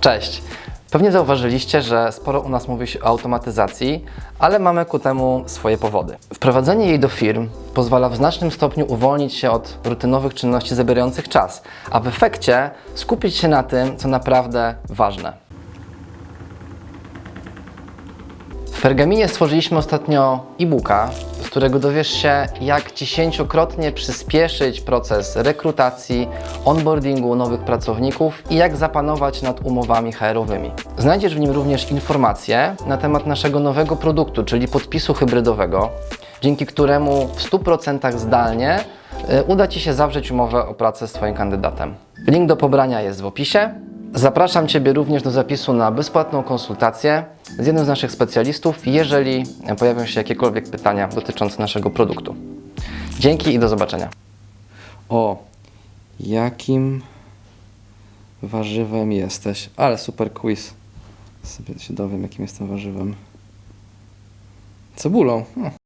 Cześć. Pewnie zauważyliście, że sporo u nas mówi się o automatyzacji, ale mamy ku temu swoje powody. Wprowadzenie jej do firm pozwala w znacznym stopniu uwolnić się od rutynowych czynności zabierających czas, a w efekcie skupić się na tym, co naprawdę ważne. W Pergaminie stworzyliśmy ostatnio e-booka, którego dowiesz się, jak dziesięciokrotnie przyspieszyć proces rekrutacji, onboardingu nowych pracowników i jak zapanować nad umowami HR-owymi. Znajdziesz w nim również informacje na temat naszego nowego produktu, czyli podpisu hybrydowego, dzięki któremu w 100% zdalnie y, uda Ci się zawrzeć umowę o pracę z Twoim kandydatem. Link do pobrania jest w opisie. Zapraszam Ciebie również do zapisu na bezpłatną konsultację z jednym z naszych specjalistów, jeżeli pojawią się jakiekolwiek pytania dotyczące naszego produktu. Dzięki i do zobaczenia. O, jakim warzywem jesteś? Ale super quiz. Sobie się dowiem, jakim jestem warzywem. Cebulą. O,